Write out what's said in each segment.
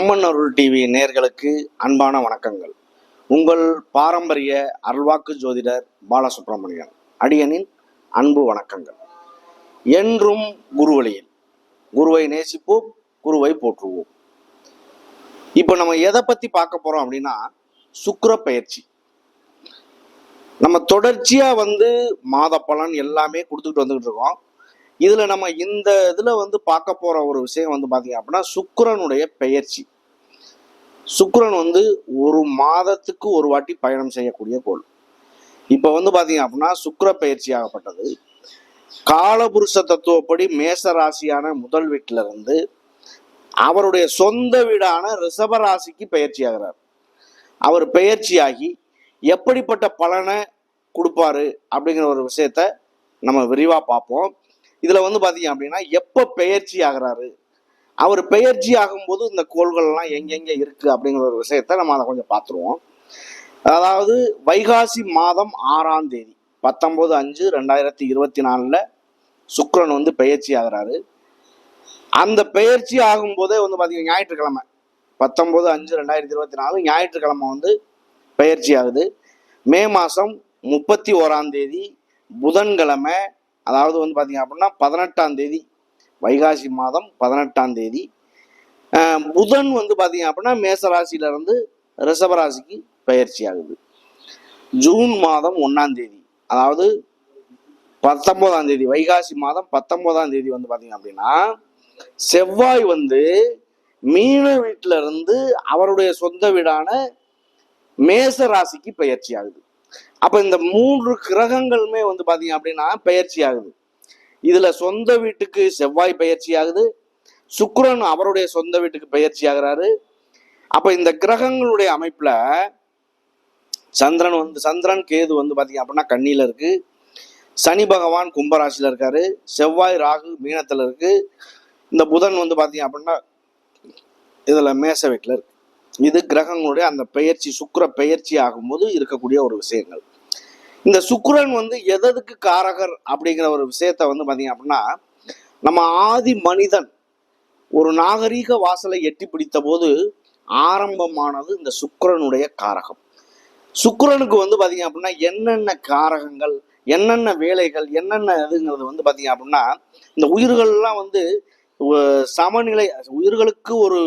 அம்மன் அருள் TV நேர்களுக்கு அன்பான வணக்கங்கள். உங்கள் பாரம்பரிய அருள்வாக்கு ஜோதிடர் பாலசுப்ரமணியன் அடியனின் அன்பு வணக்கங்கள். என்றும் குருவழியில் குருவை நேசிப்போம் குருவை போற்றுவோம். இப்போ நம்ம எதை பத்தி பார்க்க போறோம் அப்படின்னா சுக்கர பயிற்சி. நம்ம தொடர்ச்சியா வந்து மாத பலன் எல்லாமே கொடுத்துக்கிட்டு வந்துகிட்டு இருக்கோம். இதுல நம்ம இந்த இதுல வந்து பார்க்க போற ஒரு விஷயம் வந்து பாத்தீங்க அப்படின்னா சுக்கரனுடைய பெயர்ச்சி. சுக்கரன் வந்து ஒரு மாதத்துக்கு ஒரு வாட்டி பயணம் செய்யக்கூடிய கோள். இப்ப வந்து பாத்தீங்க அப்படின்னா சுக்கர பயிற்சி ஆகப்பட்டது. காலபுருஷ தத்துவப்படி மேச ராசியான முதல் வீட்டில இருந்து அவருடைய சொந்த வீடான ரிஷப ராசிக்கு பயிற்சி ஆகிறார். அவர் பெயர்ச்சியாகி எப்படிப்பட்ட பலனை கொடுப்பாரு அப்படிங்கிற ஒரு விஷயத்த நம்ம விரிவா பார்ப்போம். இதுல வந்து பாத்தீங்க அப்படின்னா எப்ப பெயர்ச்சி ஆகிறாரு? அவர் பெயர்ச்சி ஆகும்போது இந்த கோள்கள்லாம் எங்கெங்க இருக்கு அப்படிங்கிற ஒரு விஷயத்த நம்ம அதை கொஞ்சம் பார்த்துருவோம் அதாவது வைகாசி மாதம் ஆறாம் தேதி பத்தொன்பது அஞ்சு ரெண்டாயிரத்தி இருபத்தி நாலுல சுக்ரன் வந்து பெயர்ச்சி ஆகுறாரு. அந்த பெயர்ச்சி ஆகும்போதே வந்து பார்த்தீங்கன்னா ஞாயிற்றுக்கிழமை பத்தொன்பது அஞ்சு ரெண்டாயிரத்தி இருபத்தி நாலு ஞாயிற்றுக்கிழமை வந்து பெயர்ச்சி ஆகுது. மே மாதம் முப்பத்தி ஓராம் தேதி புதன்கிழமை அதாவது வந்து பார்த்தீங்க அப்படின்னா பதினெட்டாம் தேதி வைகாசி மாதம் பதினெட்டாம் தேதி. புதன் வந்து பார்த்தீங்க அப்படின்னா மேசராசியிலிருந்து ரிஷபராசிக்கு பயிற்சி ஆகுது. ஜூன் மாதம் ஒன்றாம் தேதி அதாவது பத்தொன்பதாம் தேதி வைகாசி மாதம் பத்தொன்பதாம் தேதி வந்து பார்த்தீங்க அப்படின்னா செவ்வாய் வந்து மீன வீட்டில இருந்து அவருடைய சொந்த வீடான மேச ராசிக்கு பயிற்சி ஆகுது. அப்ப இந்த மூன்று கிரகங்களுமே வந்து பாத்தீங்க அப்படின்னா பயிற்சி ஆகுது இதுல சொந்த வீட்டுக்கு செவ்வாய் பயிற்சி ஆகுது சுக்கரன் அவருடைய சொந்த வீட்டுக்கு பயிற்சி ஆகுறாரு அப்ப இந்த கிரகங்களுடைய அமைப்புல சந்திரன் வந்து சந்திரன் கேது வந்து பாத்தீங்க அப்படின்னா கண்ணியில இருக்கு. சனி பகவான் கும்பராசியில இருக்காரு. செவ்வாய் ராகு மீனத்துல இருக்கு. இந்த புதன் வந்து பாத்தீங்க அப்படின்னா இதுல மேச வீட்டுல இருக்கு. இது கிரகங்களுடைய அந்த பெயர்ச்சி சுக்கர பெயர்ச்சி ஆகும்போது இருக்கக்கூடிய ஒரு விஷயங்கள். இந்த சுக்கரன் வந்து எதற்கு காரகர் அப்படிங்கிற ஒரு விஷயத்த வந்து பாத்தீங்க அப்படின்னா நம்ம ஆதி மனிதன் ஒரு நாகரீக வாசலை எட்டி பிடித்த போது ஆரம்பமானது இந்த சுக்கரனுடைய காரகம். சுக்கரனுக்கு வந்து பாத்தீங்க அப்படின்னா என்னென்ன காரகங்கள் என்னென்ன வேலைகள் என்னென்ன இதுங்கிறது வந்து பாத்தீங்க அப்படின்னா இந்த உயிர்கள்லாம் வந்து சமநிலை உயிர்களுக்கு ஒரு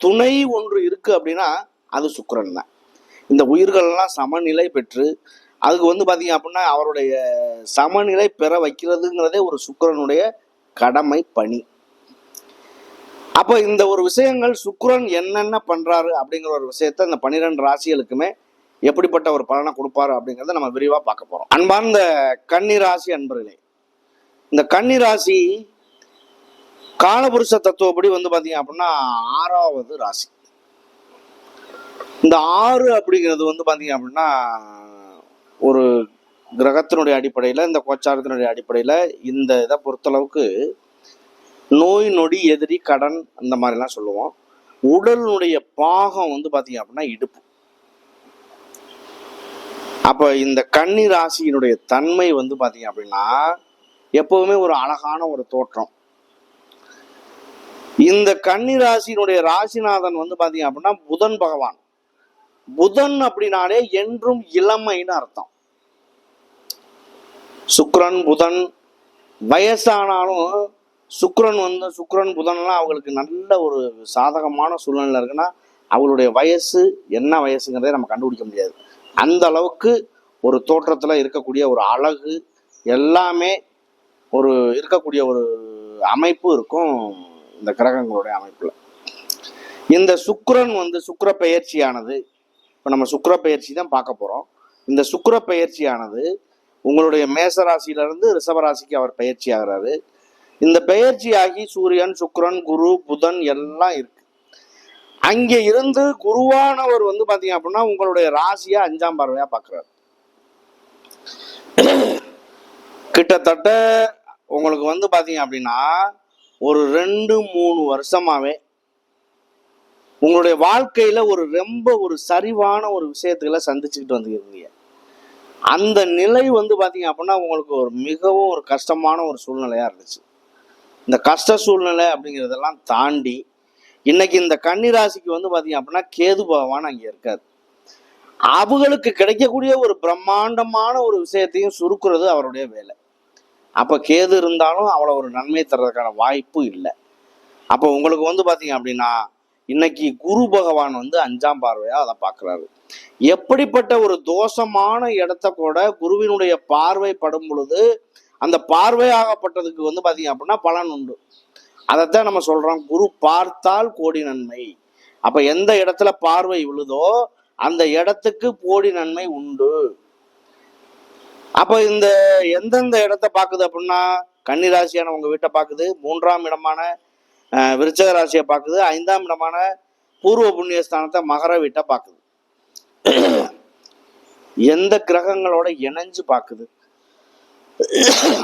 துணை ஒன்று இருக்கு அப்படின்னா அது சுக்கரன் தான். இந்த உயிர்கள்லாம் சமநிலை பெற்று அதுக்கு வந்து பாத்தீங்க அப்படின்னா அவருடைய சமநிலை பெற வைக்கிறதுங்கிறதே ஒரு சுக்கிரனுடைய கடமை பணி. அப்ப இந்த ஒரு விஷயங்கள் சுக்கரன் என்னென்ன பண்றாரு அப்படிங்கிற ஒரு விஷயத்த இந்த பன்னிரெண்டு ராசிகளுக்குமே எப்படிப்பட்ட ஒரு பலனை கொடுப்பாரு அப்படிங்கிறத நம்ம விரிவா பார்க்க போறோம். அன்பார்ந்த கன்னி ராசி அன்பர்களே இந்த கன்னி ராசி காலபுருஷ தத்துவப்படி வந்து பாத்தீங்க அப்படின்னா ஆறாவது ராசி. இந்த ஆறு அப்படிங்கிறது வந்து பாத்தீங்க அப்படின்னா ஒரு கிரகத்தினுடைய அடிப்படையில இந்த கோச்சாரத்தினுடைய அடிப்படையில இந்த இதை பொறுத்தளவுக்கு நோய் நொடி எதிரி கடன் அந்த மாதிரிலாம் சொல்லுவோம். உடலினுடைய பாகம் வந்து பாத்தீங்க அப்படின்னா இடுப்பு. அப்ப இந்த கன்னி ராசியினுடைய தன்மை வந்து பாத்தீங்க அப்படின்னா எப்பவுமே ஒரு அழகான ஒரு தோற்றம். இந்த கன்னி ராசியினுடைய ராசிநாதன் வந்து பாத்தீங்க அப்படின்னா புதன் பகவான். புதன் அப்படின்னாலே என்றும் இளமைன்னு அர்த்தம். சுக்ரன் புதன் வயசானாலும் சுக்ரன் வந்து சுக்ரன் புதன்லாம் அவங்களுக்கு நல்ல ஒரு சாதகமான சூழ்நிலை இருக்குன்னா அவங்களுடைய வயசு என்ன வயசுங்கிறதே நம்ம கண்டுபிடிக்க முடியாது. அந்த அளவுக்கு ஒரு தோற்றத்தில் இருக்கக்கூடிய ஒரு அழகு எல்லாமே ஒரு இருக்கக்கூடிய ஒரு அமைப்பு இருக்கும் இந்த கிரகங்களுடைய அமைப்புல. இந்த சுக்கரன் வந்து சுக்கர பெயர்ச்சியானது இப்போ நம்ம சுக்கர பெயர்ச்சி தான் பார்க்க போறோம். இந்த சுக்கர பெயர்ச்சியானது உங்களுடைய மேச ராசியில இருந்து அவர் பயிற்சி ஆகிறாரு. இந்த பெயர்ச்சியாகி சூரியன் சுக்ரன் குரு புதன் எல்லாம் இருக்கு. அங்கே இருந்து குருவானவர் வந்து பார்த்தீங்க அப்படின்னா உங்களுடைய ராசியை அஞ்சாம் பார்வையா பார்க்குறாரு கிட்டத்தட்ட உங்களுக்கு வந்து பார்த்தீங்க அப்படின்னா ஒரு ரெண்டு மூணு வருஷமாவே உங்களுடைய வாழ்க்கையில ஒரு ரொம்ப ஒரு சரிவான ஒரு விஷயத்துக்களை சந்திச்சுக்கிட்டு வந்துருந்தீங்க அந்த நிலை வந்து பாத்தீங்க அப்படின்னா உங்களுக்கு ஒரு மிகவும் ஒரு கஷ்டமான ஒரு சூழ்நிலையா இருந்துச்சு. இந்த கஷ்ட சூழ்நிலை அப்படிங்கிறதெல்லாம் தாண்டி இன்னைக்கு இந்த கன்னிராசிக்கு வந்து பாத்தீங்க அப்படின்னா கேது பகவான் அங்கே இருக்காது அவங்களுக்கு கிடைக்கக்கூடிய ஒரு பிரம்மாண்டமான ஒரு விஷயத்தையும் சுருக்குறது அவருடைய வேலை. அப்போ கேது இருந்தாலும் அவ்வளோ ஒரு நன்மை தர்றதுக்கான வாய்ப்பு இல்லை. அப்போ உங்களுக்கு வந்து பார்த்தீங்க அப்படின்னா இன்னைக்கு குரு பகவான் வந்து அஞ்சாம் பார்வையாக அதை பார்க்குறாரு எப்படிப்பட்ட ஒரு தோஷமான இடத்த கூட குருவினுடைய பார்வை படும் பொழுது அந்த பார்வையாகப்பட்டதுக்கு வந்து பார்த்தீங்க அப்படின்னா பலன் உண்டு. அதைத்தான் நம்ம சொல்கிறோம் குரு பார்த்தால் கோடி நன்மை. அப்போ எந்த இடத்துல பார்வை விழுதோ அந்த இடத்துக்கு கோடி நன்மை உண்டு. அப்ப இந்த எந்தெந்த இடத்த பாக்குது அப்படின்னா கன்னி ராசியான உங்க வீட்டை பாக்குது மூன்றாம் இடமான விருச்சக ராசியை பாக்குது ஐந்தாம் இடமான பூர்வ புண்ணியஸ்தானத்தை மகர வீட்டை பாக்குது எந்த கிரகங்களோட இணைஞ்சு பாக்குது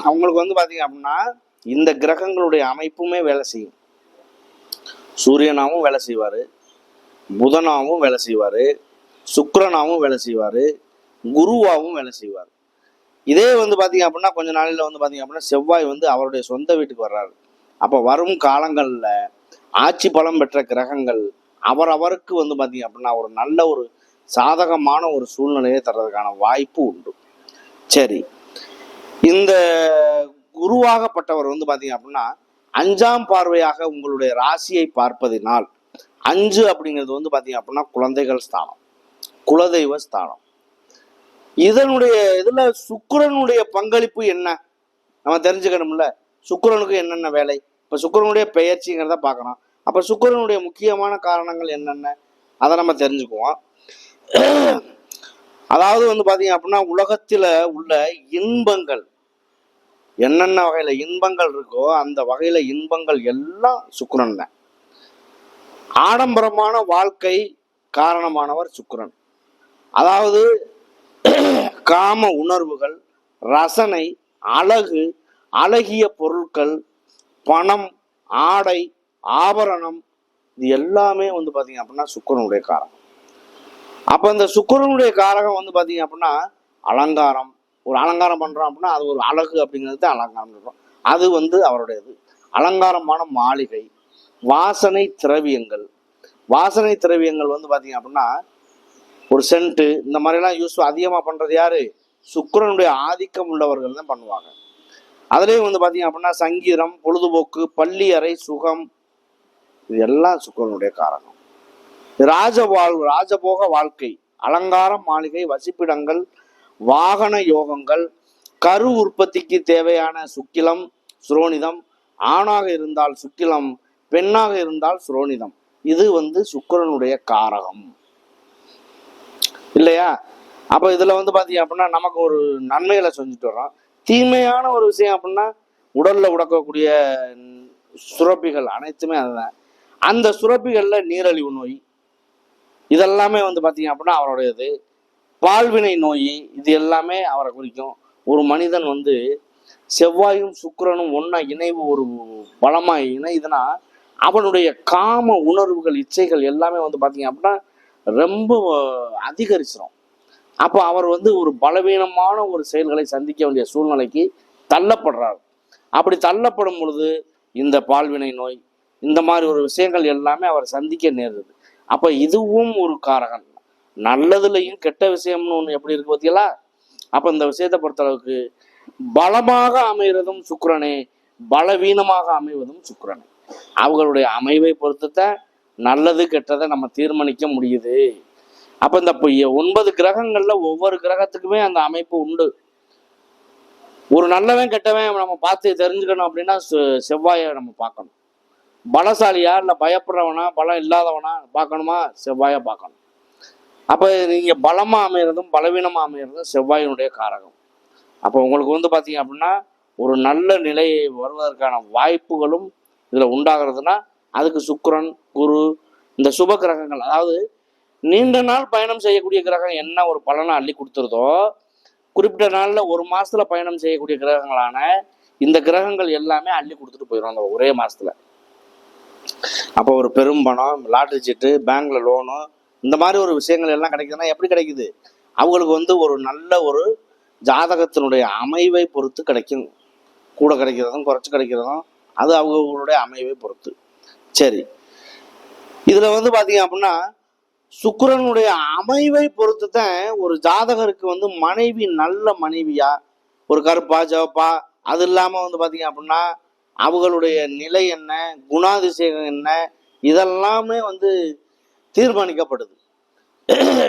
அவங்களுக்கு வந்து பாத்தீங்க அப்படின்னா இந்த கிரகங்களுடைய அமைப்புமே வேலை செய்யும். சூரியனாவும் வேலை செய்வாரு புதனாவும் வேலை செய்வாரு சுக்கரனாவும் வேலை செய்வாரு குருவாவும் வேலை செய்வார். இதே வந்து பார்த்தீங்க அப்படின்னா கொஞ்ச நாளில் வந்து பார்த்தீங்க அப்படின்னா செவ்வாய் வந்து அவருடைய சொந்த வீட்டுக்கு வர்றாரு. அப்போ வரும் காலங்களில் ஆட்சி பலம் பெற்ற கிரகங்கள் அவரவருக்கு வந்து பார்த்தீங்க அப்படின்னா ஒரு நல்ல ஒரு சாதகமான ஒரு சூழ்நிலையை தர்றதுக்கான வாய்ப்பு உண்டு. சரி. இந்த குருவாகப்பட்டவர் வந்து பார்த்தீங்க அப்படின்னா அஞ்சாம் பார்வையாக உங்களுடைய ராசியை பார்ப்பதினால் அஞ்சு அப்படிங்கிறது வந்து பார்த்தீங்க அப்படின்னா குழந்தைகள் ஸ்தானம் குலதெய்வ ஸ்தானம். இதனுடைய இதுல சுக்கிரனுடைய பங்களிப்பு என்ன? நம்ம தெரிஞ்சுக்கணும்ல. சுக்கரனுக்கு என்னென்ன வேலை? இப்போ சுக்கரனுடைய பெயர்ச்சிங்கிறத பார்க்கணும். அப்போ சுக்கரனுடைய முக்கியமான காரணங்கள் என்னென்ன? அதை நம்ம தெரிஞ்சுக்குவோம். அதாவது வந்து பார்த்தீங்க அப்படின்னா உலகத்துல உள்ள இன்பங்கள். என்னென்ன வகையில் இன்பங்கள் இருக்கோ அந்த வகையில் இன்பங்கள் எல்லாம் சுக்கரன் தான். ஆடம்பரமான வாழ்க்கை காரணமானவர் சுக்கரன். அதாவது காம உணர்வுகள் ரசனை அழகு அழகிய பொருட்கள் பணம் ஆடை ஆபரணம் இது எல்லாமே வந்து பார்த்தீங்க அப்படின்னா சுக்கரனுடைய காரகம். அப்போ இந்த சுக்கரனுடைய காரகம் வந்து பார்த்தீங்க அப்படின்னா அலங்காரம். ஒரு அலங்காரம் பண்ணுறோம் அப்படின்னா அது ஒரு அழகு அப்படிங்கிறது தான் அலங்காரம் சொல்கிறோம் அது வந்து அவருடையது. அலங்காரமான மாளிகை வாசனை திரவியங்கள். வாசனை திரவியங்கள் வந்து பார்த்தீங்க அப்படின்னா ஒரு சென்ட்டு இந்த மாதிரிலாம் யூஸ் அதிகமாக பண்ணுறது யார்? சுக்கரனுடைய ஆதிக்கம் உள்ளவர்கள் தான் பண்ணுவாங்க. அதுலேயும் வந்து பார்த்தீங்க அப்படின்னா சங்கீதம் பொழுதுபோக்கு பள்ளி அறை சுகம் இது எல்லாம் சுக்கரனுடைய காரணம். ராஜ வாழ் ராஜபோக வாழ்க்கை அலங்காரம் மாளிகை வசிப்பிடங்கள் வாகன யோகங்கள் கரு உற்பத்திக்கு தேவையான சுக்கிலம் சுரோனிதம் ஆணாக இருந்தால் சுக்கிலம் பெண்ணாக இருந்தால் சுரோனிதம். இது வந்து சுக்கிரனுடைய காரகம். இல்லையா? அப்போ இதில் வந்து பார்த்தீங்க அப்படின்னா நமக்கு ஒரு நன்மைகளை செஞ்சுட்டு வரோம் தீமையான ஒரு விஷயம் அப்படின்னா உடலில் உடக்கக்கூடிய சுரப்பிகள் அனைத்துமே அதுதான். அந்த சுரப்பிகளில் நீரழிவு நோய் இதெல்லாமே வந்து பார்த்தீங்க அப்படின்னா அவருடையது. பால்வினை நோய் இது எல்லாமே அவரை குறிக்கும். ஒரு மனிதன் வந்து செவ்வாயும் சுக்கரனும் ஒன்றா இணைவு ஒரு பலமாக இணைதுன்னா அவனுடைய காம உணர்வுகள் இச்சைகள் எல்லாமே வந்து பார்த்தீங்க அப்படின்னா ரொம்ப அதிகரிச்சிடும் அப்போ அவர் வந்து ஒரு பலவீனமான ஒரு செயல்களை சந்திக்க வேண்டிய சூழ்நிலைக்கு தள்ளப்படுறார். அப்படி தள்ளப்படும் பொழுது இந்த பால்வினை நோய் இந்த மாதிரி ஒரு விஷயங்கள் எல்லாமே அவர் சந்திக்க நேருது அப்போ இதுவும் ஒரு காரகம் நல்லதுலையும் கெட்ட விஷயம்னு ஒன்று எப்படி இருக்கு பார்த்தீங்களா அப்போ இந்த விஷயத்தை பொறுத்தளவுக்கு பலமாக அமைகிறதும் சுக்கரனே பலவீனமாக அமைவதும் சுக்கரனே. அவர்களுடைய அமைவை பொறுத்துத்தான் நல்லது கெட்டதை நம்ம தீர்மானிக்க முடியுது. அப்ப இந்த ஒன்பது கிரகங்கள்ல ஒவ்வொரு கிரகத்துக்குமே அந்த அமைப்பு உண்டு. ஒரு நல்லவன் கெட்டவன் நம்ம பார்த்து தெரிஞ்சுக்கணும் அப்படின்னா செ- செவ்வாயை நம்ம பார்க்கணும். பலசாலியா இல்லை பயப்படுறவனா பலம் இல்லாதவனா பார்க்கணுமா? செவ்வாயை பார்க்கணும். அப்போ நீங்கள் பலமாக அமைகிறதும் பலவீனமாக அமைகிறதும் செவ்வாயினுடைய காரகம். அப்போ உங்களுக்கு வந்து பார்த்தீங்க அப்படின்னா ஒரு நல்ல நிலை வருவதற்கான வாய்ப்புகளும் இதில் உண்டாகிறதுனா அதுக்கு சுக்கரன் குரு இந்த சுப கிரகங்கள் அதாவது நீண்ட நாள் பயணம் செய்யக்கூடிய கிரகம் என்ன ஒரு பலனை அள்ளி கொடுத்துருதோ குறிப்பிட்ட நாளில் ஒரு மாசத்துல பயணம் செய்யக்கூடிய கிரகங்களான இந்த கிரகங்கள் எல்லாமே அள்ளி கொடுத்துட்டு போயிடும் அந்த ஒரே மாசத்துல. அப்போ ஒரு பெரும் பணம் லாட்ரி சீட்டு பேங்க்ல லோனு இந்த மாதிரி ஒரு விஷயங்கள் எல்லாம் கிடைக்குதுன்னா எப்படி கிடைக்குது? அவங்களுக்கு வந்து ஒரு நல்ல ஒரு ஜாதகத்தினுடைய அமைவை பொறுத்து கிடைக்கும். கூட கிடைக்கிறதும் குறைச்சு கிடைக்கிறதும் அது அவங்களுடைய அமைவை பொறுத்து. சரி. இதுல வந்து பாத்தீங்க அப்படின்னா சுக்கரனுடைய அமைவை பொறுத்து தான் ஒரு ஜாதகருக்கு வந்து மனைவி நல்ல மனைவியா ஒரு கருப்பா ஜவப்பா அது இல்லாம வந்து பாத்தீங்க அப்படின்னா அவங்களுடைய நிலை என்ன குணாதிசயம் என்ன இதெல்லாமே வந்து தீர்மானிக்கப்படுது.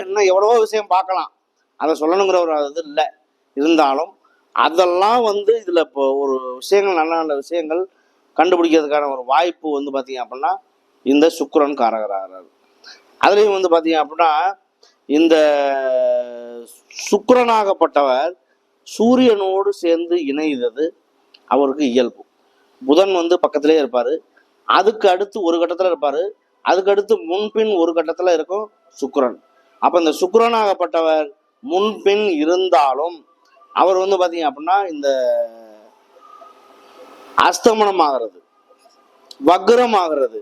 இன்னும் எவ்வளவோ விஷயம் பார்க்கலாம் அதை சொல்லணுங்கிற ஒரு இது இல்லை. இருந்தாலும் அதெல்லாம் வந்து இதில் இப்போ ஒரு விஷயங்கள் நல்ல நல்ல விஷயங்கள் கண்டுபிடிக்கிறதுக்கான ஒரு வாய்ப்பு வந்து பார்த்தீங்க அப்படின்னா இந்த சுக்கரன் காரகராகிறார். அதுலேயும் வந்து பார்த்தீங்க அப்படின்னா இந்த சுக்கரனாகப்பட்டவர் சூரியனோடு சேர்ந்து இணைந்தது அவருக்கு இயல்பு. புதன் வந்து பக்கத்திலே இருப்பார். அதுக்கு அடுத்து ஒரு கட்டத்தில் இருப்பார். அதுக்கு அடுத்து முன்பின் ஒரு கட்டத்தில் இருக்கும் சுக்கரன். அப்போ இந்த சுக்கரனாகப்பட்டவர் முன்பின் இருந்தாலும் அவர் வந்து பார்த்தீங்க அப்படின்னா இந்த அஸ்தமனம் ஆகிறது வக்ரம் ஆகிறது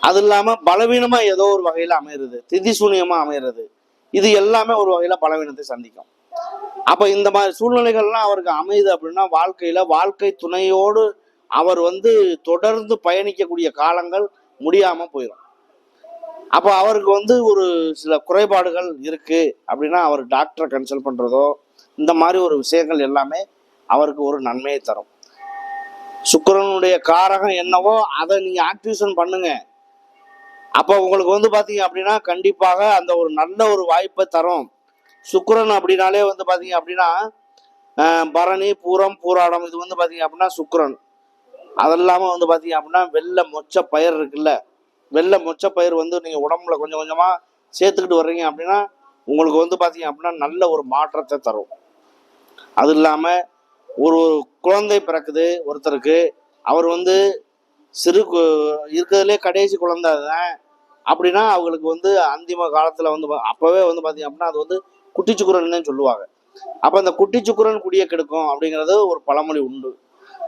அது இல்லாம பலவீனமா ஏதோ ஒரு வகையில அமையிறது திதி சூனியமா அமைகிறது இது எல்லாமே ஒரு வகையில பலவீனத்தை சந்திக்கும். அப்ப இந்த மாதிரி சூழ்நிலைகள்லாம் அவருக்கு அமையுது அப்படின்னா வாழ்க்கையில வாழ்க்கை துணையோடு அவர் வந்து தொடர்ந்து பயணிக்கக்கூடிய காலங்கள் முடியாம போயிடும் அப்போ அவருக்கு வந்து ஒரு சில குறைபாடுகள் இருக்கு அப்படின்னா அவர் டாக்டரை கன்சல்ட் பண்றதோ இந்த மாதிரி ஒரு விஷயங்கள் எல்லாமே அவருக்கு ஒரு நன்மையை தரும். சுக்கரனுடைய காரகம் என்னவோ அதை நீங்க ஆக்டிவேஷன் பண்ணுங்க. அப்போ உங்களுக்கு வந்து பார்த்தீங்க அப்படின்னா கண்டிப்பாக அந்த ஒரு நல்ல ஒரு வாய்ப்பை தரும். சுக்கரன் அப்படின்னாலே வந்து பார்த்தீங்க அப்படின்னா பரணி பூரம் பூராடம் இது வந்து பார்த்தீங்க அப்படின்னா சுக்கரன். அதெல்லாம வந்து பார்த்தீங்க அப்படின்னா வெள்ளை மொச்ச பயிர் இருக்குல்ல. வெள்ளை மொச்ச பயிர் வந்து நீங்கள் உடம்புல கொஞ்சம் கொஞ்சமாக சேர்த்துக்கிட்டு வர்றீங்க அப்படின்னா உங்களுக்கு வந்து பார்த்தீங்க அப்படின்னா நல்ல ஒரு மாற்றத்தை தரும். அது இல்லாமல் ஒரு ஒரு குழந்தை பிறக்குது ஒருத்தருக்கு அவர் வந்து சிறு கு- இருக்கிறதுலே கடைசி குழந்தை தான் அப்படின்னா அவங்களுக்கு வந்து அந்திம காலத்துல வந்து பா- அப்பவே வந்து பாத்தீங்க அப்படின்னா அது வந்து குட்டிச்சுக்குரன் சொல்லுவாங்க. அப்ப அந்த குட்டிச்சுக்குரன் குடிய கெடுக்கும் அப்படிங்கிறது ஒரு பழமொழி உண்டு.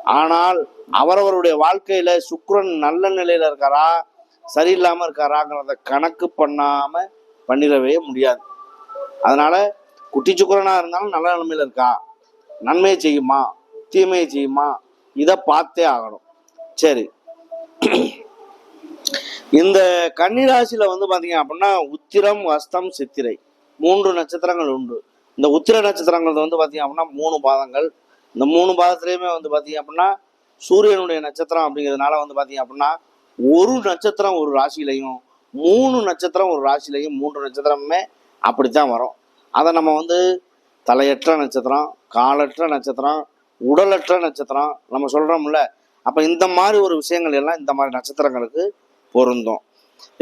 ஆனால் அவரவருடைய வாழ்க்கையில சுக்ரன் நல்ல நிலையில இருக்காரா சரியில்லாம இருக்காராங்கிறத கணக்கு பண்ணாம பண்ணிடவே முடியாது. அதனால குட்டி சுக்கிரனா இருந்தாலும் நல்ல நிலைமையில இருக்கா நன்மையை செய்யுமா தீமையை செய்யுமா இதை பார்த்தே ஆகணும். சரி. இந்த கன்னிராசியில வந்து பாத்தீங்க அப்படின்னா உத்திரம் அஸ்தம் சித்திரை. மூன்று நட்சத்திரங்கள் உண்டு. இந்த உத்திர நட்சத்திரங்கள் வந்து பாத்தீங்க அப்படின்னா மூணு பாதங்கள். இந்த மூணு பாதத்திலயுமே வந்து பாத்தீங்க அப்படின்னா சூரியனுடைய நட்சத்திரம் அப்படிங்கிறதுனால வந்து பாத்தீங்க அப்படின்னா ஒரு நட்சத்திரம் ஒரு ராசியிலையும் மூணு நட்சத்திரம் ஒரு ராசியிலையும் மூன்று நட்சத்திரமுமே அப்படித்தான் வரும். அதை நம்ம வந்து தலையற்ற நட்சத்திரம் காலற்ற நட்சத்திரம் உடலற்ற நட்சத்திரம் நம்ம சொல்றோம்ல. அப்ப இந்த மாதிரி ஒரு விஷயங்கள் எல்லாம் இந்த மாதிரி நட்சத்திரங்களுக்கு பொருந்தும்.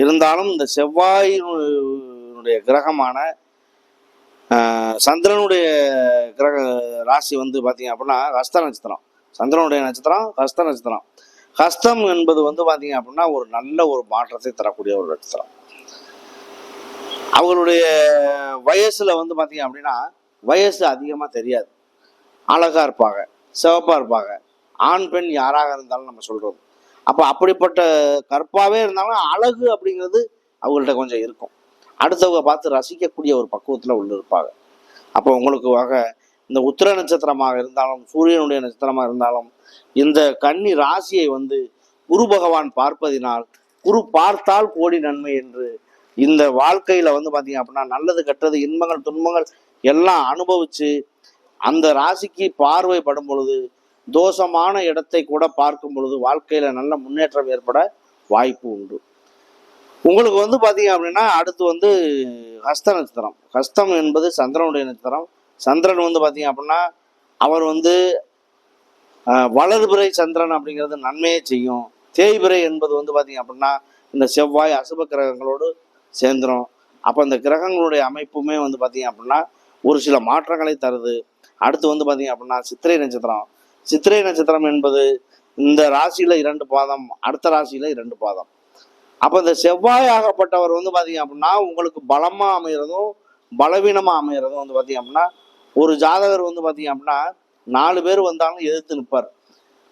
இருந்தாலும் இந்த செவ்வாயினுடைய கிரகமான சந்திரனுடைய கிரக ராசி வந்து பார்த்தீங்க அப்படின்னா ஹஸ்த நட்சத்திரம். சந்திரனுடைய நட்சத்திரம் ஹஸ்த நட்சத்திரம். ஹஸ்தம் என்பது வந்து பார்த்தீங்க அப்படின்னா ஒரு நல்ல ஒரு மாற்றத்தை தரக்கூடிய ஒரு நட்சத்திரம். அவங்களுடைய வயசில் வந்து பார்த்தீங்க அப்படின்னா வயசு அதிகமாக தெரியாது. அழகா இருப்பாங்க சிவப்பாக இருப்பாங்க. ஆண் பெண் யாராக இருந்தாலும் நம்ம சொல்கிறோம் அப்போ அப்படிப்பட்ட கற்பாவே இருந்தாலும் அழகு அப்படிங்கிறது அவங்கள்ட்ட கொஞ்சம் இருக்கும். அடுத்தவங்க பார்த்து ரசிக்கக்கூடிய ஒரு பக்குவத்தில் உள்ள இருப்பாங்க. அப்போ உங்களுக்கு வக இந்த உத்திர நட்சத்திரமாக இருந்தாலும் சூரியனுடைய நட்சத்திரமாக இருந்தாலும் இந்த கன்னி ராசியை வந்து குரு பகவான் பார்ப்பதினால் குரு பார்த்தால் கோடி நன்மை என்று இந்த வாழ்க்கையில் வந்து பார்த்தீங்க அப்படின்னா நல்லது கெட்டது இன்பங்கள் துன்பங்கள் எல்லாம் அனுபவிச்சு அந்த ராசிக்கு பார்வைப்படும் பொழுது தோஷமான இடத்தை கூட பார்க்கும் பொழுது வாழ்க்கையில் நல்ல முன்னேற்றம் ஏற்பட வாய்ப்பு உண்டு. உங்களுக்கு வந்து பார்த்தீங்க அப்படின்னா அடுத்து வந்து ஹஸ்த நட்சத்திரம். ஹஸ்தம் என்பது சந்திரனுடைய நட்சத்திரம். சந்திரன் வந்து பார்த்தீங்க அப்படின்னா அவர் வந்து ஆஹ், வளர்பிறை சந்திரன் அப்படிங்கிறது நன்மையை செய்யும். தேய்பிறை என்பது வந்து பார்த்தீங்க அப்படின்னா இந்த செவ்வாய் அசுப கிரகங்களோடு சேர்ந்துடும் அப்போ இந்த கிரகங்களுடைய அமைப்புமே வந்து பார்த்தீங்க அப்படின்னா ஒரு சில மாற்றங்களை தருது. அடுத்து வந்து பார்த்தீங்க அப்படின்னா சித்திரை நட்சத்திரம். சித்திரை நட்சத்திரம் என்பது இந்த ராசியில இரண்டு பாதம் அடுத்த ராசியில இரண்டு பாதம். அப்ப இந்த செவ்வாய் ஆகப்பட்டவர் வந்து பாத்தீங்க அப்படின்னா உங்களுக்கு பலமா அமைகிறதும் பலவீனமா அமைகிறதும் வந்து பாத்தீங்க அப்படின்னா ஒரு ஜாதகர் வந்து பாத்தீங்க அப்படின்னா நாலு பேர் வந்தாலும் எதிர்த்து நிற்பார்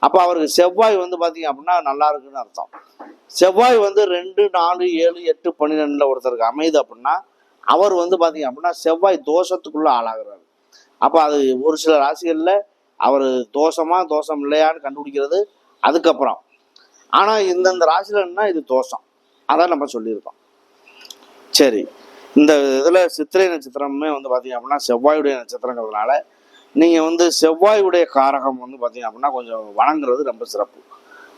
அப்ப அவருக்கு செவ்வாய் வந்து பாத்தீங்க அப்படின்னா நல்லா இருக்குன்னு அர்த்தம். செவ்வாய் வந்து ரெண்டு நாலு ஏழு எட்டு பன்னிரெண்டுல ஒருத்தருக்கு அமையுது அப்படின்னா அவர் வந்து பாத்தீங்க அப்படின்னா செவ்வாய் தோஷத்துக்குள்ள ஆளாகிறாரு. அப்ப அது ஒரு சில ராசிகள்ல அவர் தோஷமா தோஷம் இல்லையான்னு கண்டுபிடிக்கிறது அதுக்கப்புறம். ஆனால் இந்தந்த ராசிலன்னா இது தோஷம். அதான் நம்ம சொல்லியிருக்கோம். சரி. இந்த இதில் சித்திரை நட்சத்திரமே வந்து பார்த்தீங்க அப்படின்னா செவ்வாயுடைய நட்சத்திரங்கிறதுனால நீங்கள் வந்து செவ்வாயுடைய காரகம் வந்து பார்த்தீங்க அப்படின்னா கொஞ்சம் வணங்குறது ரொம்ப சிறப்பு.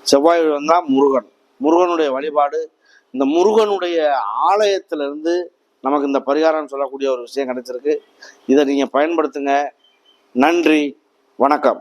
செவ்வாய் வந்தால் முருகன். முருகனுடைய வழிபாடு இந்த முருகனுடைய ஆலயத்திலிருந்து நமக்கு இந்த பரிகாரம் சொல்லக்கூடிய ஒரு விஷயம் கிடைச்சிருக்கு. இதை நீங்கள் பயன்படுத்துங்க. நன்றி. வணக்கம்.